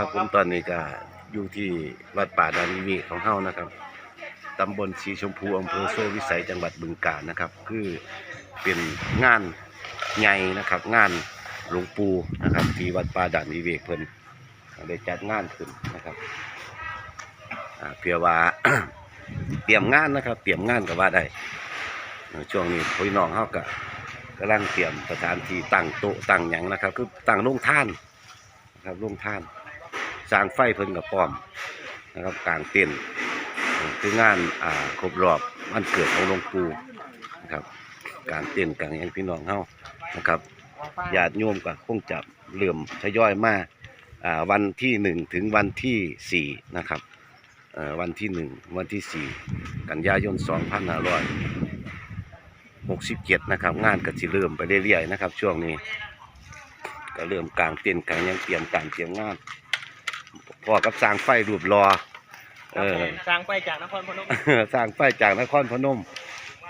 ครับผมตอนนี้ก็อยู่ที่วัดป่าดานวิเวกของเฮานะครับตำบลสีชมพูอำเภอโซ่วิสัยจังหวัดบึงกาฬนะครับ คือเป็นงานใหญ่นะครับ งานหลวงปู่นะครับ ที่วัดป่าดานวิเวกเพิ่นได้จัดงานขึ้นนะครับอ่าเพื่อว่าเตรียมงานนะครับ เตรียมงานก็ว่าได้เอ่อช่วงนี้พี่น้องเฮาก็กำลังเตรียมสถานที่ตั้งโต๊ะตั้งหยังนะครับ คือตั้งโรงทานนะครับลงท่าน สร้างไฟเพิ่นกับป้อมนะครับกลางเต็นท์คืองานอ่าครบรอบวันเกิดของหลวงปู่นะครับกลางเต็นท์กลางหยังพี่น้องเฮานะครับญาติโยมก็คงจะเริ่อมทยอยมาอ่าวันที่หนึ่งถึงวันที่สี่นะครับวันที่หนึ่งวันที่สี่กันยายนสองพันห้าร้อยหกสิบเจ็ดนะครับ งานก็สิเริ่มไปเรื่อยๆนะครับ ช่วงนี้ ก็เริ่มกลางเต็นกลางยังเตรียมการเตรียมงาน พอกับสร้างไฟรูปรอ เออ สร้างไปจากนครพนม สร้างไฟจากนครพนม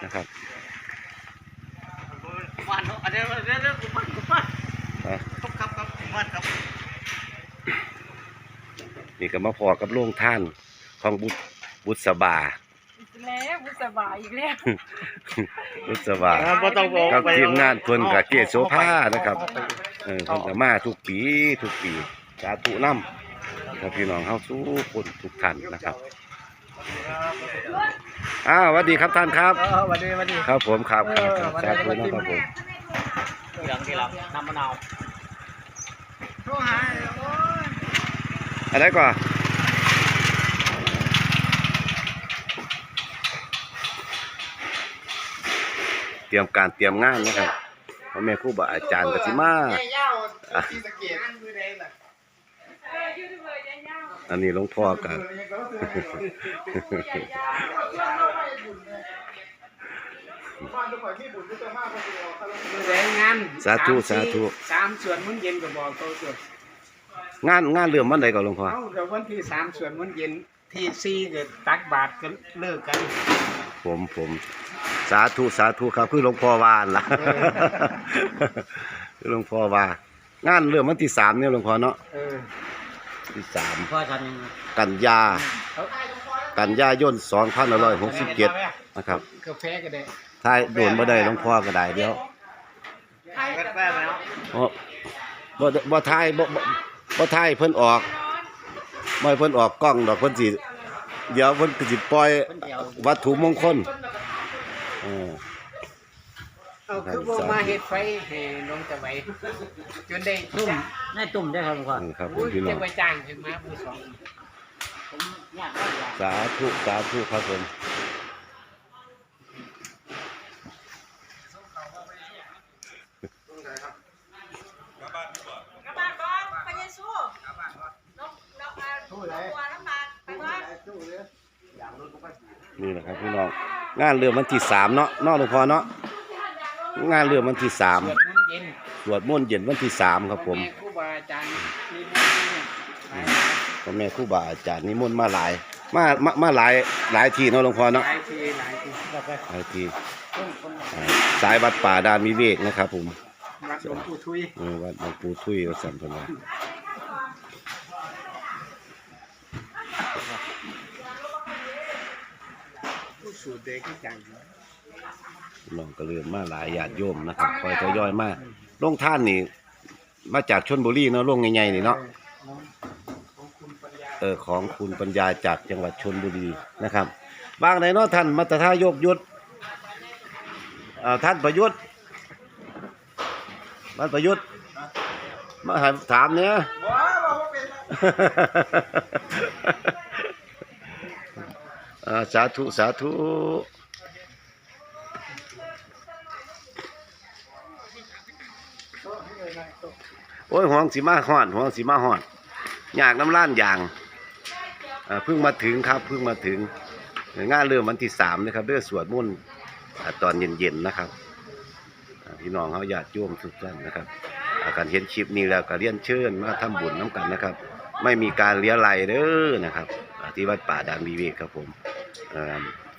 นะครับวันอันนี้เรื่องเรื่องกุมันกุมันอะครับครับครับกุมันครับนี่ก็มาพอกับโรงท่านของบุตรบุษบาอีกแล้วบุษบายอีกแล้วบุษบาบ่ต้องบอกกับทีมงานเพิ่นกับเกศโสภานะครับเออเพิ่นก็มาทุกปีทุกปีสาธุนำ ครับพี่น้องเฮาสู้คนทุกท่านนะครับอ้าวสวัสดีครับท่านครับ เออวันนี้วันนี้ ครับผมครับครับครับเออสาธุวันนี้นะครับผมเหลืองที่เราน้ำมะนาวอะไรก่อนเตรียมการเตรียมงานนะครับพ่อแม่ครูบาอาจารย์ก็สิมาอะอั นนี้หลวงพ่อกัน แรงงานสาธุสาธุ สามส่วนมื้อเย็นก็บอกเขาส่วนงานงานเริ่มวันใดก่อนหลวงพ่อ เขากับวันที่สามส่วนมื้อเย็นที่สี่ก็ตักบาตรกันเลิกกัน ผมผมสาธุสาธุครับ คือหลวงพ่อวาหั่นล่ะเออคือหลวงพ่อว่างานเริ่มวันที่สามเนี่ยหลวงพ่อเนาะ เออ ที่สามพ่อทำยังไงกันยาเขากันยายน2567นะครับกาแฟก็ได้ถ้าโดนบ่ได้หลวงพ่อก็ได้เดี๋ยวกาแฟแล้วบ่บ่บ่ทายบ่บ่บ่ทายเพิ่นออกบ่ให้เพิ่นออกกล้องดอกเพิ่นสิเดี๋ยวเพิ่นก็สิปล่อยวัตถุมงคลเออ เอาคือว่ามาเฮ็ดไฟให้น้องตะไว้จนได้ตุ่มได้ตุ่มได้ครับหลวงพ่อนี่ครับผอุ้มยพี่น้อจะงไปจ้างขึ้นมาผู้สองผมอยากได้อยากสาธุสาธุครับผมกระบาดบ้องไปเยซูนกนกอะตัวน้ำบาดไปบ้านนี่แหละครับพี่น้องงานเริ่มวันที่สามเนาะเนาะหลวงพ่อเนาะ งานเริ่มวันที่สามสวดมนต์เย็นสวดมนต์เย็นวันที่สามครับผมแม่ครูบาอาจารย์นี่เนี่ยหลายพ่อแม่ครูบาอาจารย์นิมนต์มาหลาย มามามาหลายหลายทีเนาะหลวงพ่อเนาะหลายทีหลายทีแบบว่าหลายทีต้นคนอ่าสายวัดป่าดานวิเวกนะครับ ผมวัดหลวงปู่ทุยเออวัดหลวงปู่ทุยวัดสัมพันธ์ผู้สูตรเด็กที่จังน้ องก็เริ่มมาหลายญาติโยมนะครับคอยทยอยมาลงท่านนี่ มาจากชนบุรีเนาะลงใหญ่ๆนี่เนาะเออของคุณปัญญาจากจังหวัดชนบุรีนะครับบางไหนเนาะท่านมัตตายกยุทธอ่อท่านประยุทธ์ท่านประยุทธ์มาหาถามเนี่ยอ่าสาธุ สาธุ โอ้ยห่วงสีมาห่อนห่วงสีมาห่อนอยากน้ำล้านอย่างเพิ่งมาถึงครับเพิ่งมาถึงงานเริ่มวันที่สามนะครับเรื่องสวดมนต์อ่าตอนเย็นๆนะครับพี่น้องเขาญาติโยมทุกท่านนะครับการเห็นคลิปนี้แล้วก็เรียนเชิญมาทำบุญน้ำกันนะครับ ไม่มีการเลี้ยไหลเด้อนะครับที่วัดป่าดานวีเวกครับผม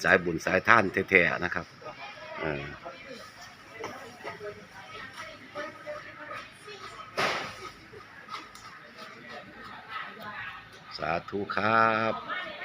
สายบุญสายท่านแท้ๆนะครับ สาธุครับ